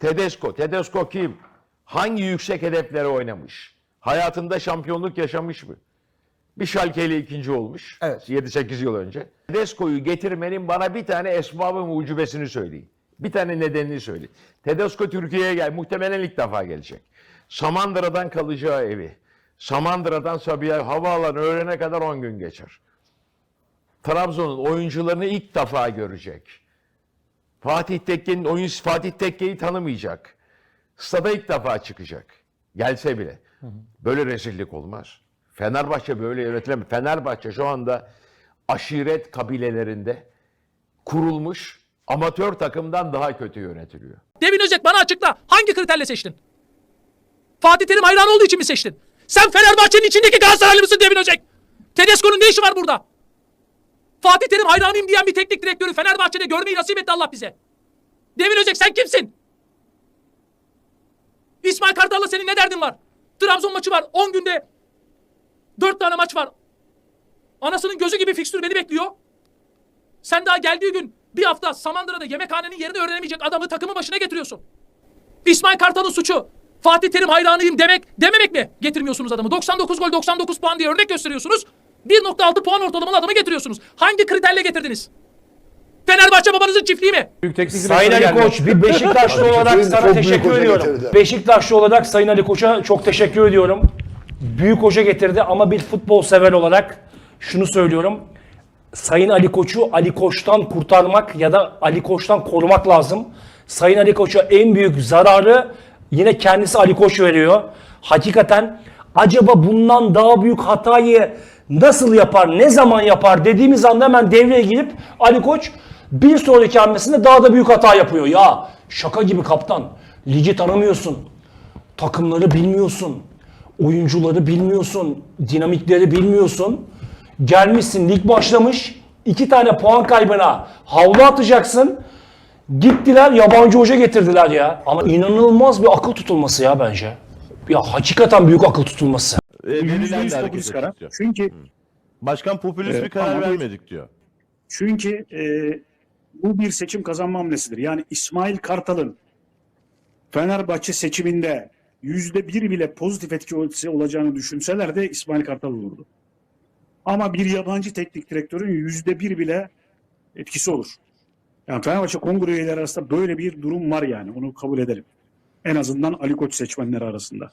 Tedesco. Tedesco kim? Hangi yüksek hedeflere oynamış? Hayatında şampiyonluk yaşamış mı? Bir Schalke ile ikinci olmuş. Evet. 7-8 yıl önce. Tedesco'yu getirmenin bana bir tane esbabı mucibesini söyleyin. Bir tane nedenini söyleyin. Tedesco Türkiye'ye gel. Muhtemelen ilk defa gelecek. Samandıra'dan kalacağı evi. Samandıra'dan Sabiha havaalanı öğlene kadar 10 gün geçer. Trabzon'un oyuncularını ilk defa görecek. Fatih Tekke'nin oyun Fatih Tekke'yi tanımayacak. Stada ilk defa çıkacak. Gelse bile. Böyle rezillik olmaz. Fenerbahçe böyle yönetilemez. Fenerbahçe şu anda aşiret kabilelerinde kurulmuş amatör takımdan daha kötü yönetiliyor. Devin Özek bana açıkla. Hangi kriterle seçtin? Fatih Terim hayran olduğu için mi seçtin? Sen Fenerbahçe'nin içindeki Galatasaraylı mısın Devin Özek? Tedesco'nun ne işi var burada? Fatih Terim hayranıyım diyen bir teknik direktörü Fenerbahçe'de görmeyi nasip etti Allah bize. Devin Özek sen kimsin? İsmail Kartal'la senin ne derdin var? Trabzon maçı var 10 günde. 4 tane maç var. Anasının gözü gibi fikstür beni bekliyor. Sen daha geldiği gün bir hafta Samandıra'da yemekhanenin yerini öğrenemeyecek adamı takımın başına getiriyorsun. İsmail Kartal'ın suçu. Fatih Terim hayranıyım demek dememek mi? Getirmiyorsunuz adamı. 99 gol 99 puan diye örnek gösteriyorsunuz. 1.6 puan ortalamalı adamı getiriyorsunuz. Hangi kriterle getirdiniz? Fenerbahçe babanızın çiftliği mi? Büyük teknik Sayın Ali. Koç bir Beşiktaşlı olarak Çok sana teşekkür ediyorum. getirdi. Beşiktaşlı olarak Sayın Ali Koç'a çok teşekkür ediyorum. Büyük hoca getirdi ama bir futbol sever olarak şunu söylüyorum. Sayın Ali Koç'u Ali Koç'tan kurtarmak ya da Ali Koç'tan korumak lazım. Sayın Ali Koç'a en büyük zararı yine kendisi Ali Koç veriyor. Hakikaten acaba bundan daha büyük hatayı nasıl yapar, ne zaman yapar dediğimiz anda hemen devreye girip Ali Koç bir sonraki hamlesinde daha da büyük hata yapıyor. Ya şaka gibi kaptan. Ligi tanımıyorsun. Takımları bilmiyorsun. Oyuncuları bilmiyorsun. Dinamikleri bilmiyorsun. Gelmişsin lig başlamış. iki tane puan kaybına havlu atacaksın. Gittiler yabancı hoca getirdiler ya. Ama inanılmaz bir akıl tutulması ya bence. Ya hakikaten büyük akıl tutulması. E, verilen hareket popülist karar. diyor. Çünkü Başkan popülist Evet, bir karar ama- vermedik diyor. çünkü e, bu bir seçim kazanma hamlesidir. Yani İsmail Kartal'ın Fenerbahçe seçiminde yüzde bir bile pozitif etkisi olacağını düşünseler de İsmail Kartal olurdu. Ama bir yabancı teknik direktörün yüzde bir bile etkisi olur. Yani Fenerbahçe kongre üyeleri arasında böyle bir durum var yani. Onu kabul edelim. En azından Ali Koç seçmenleri arasında.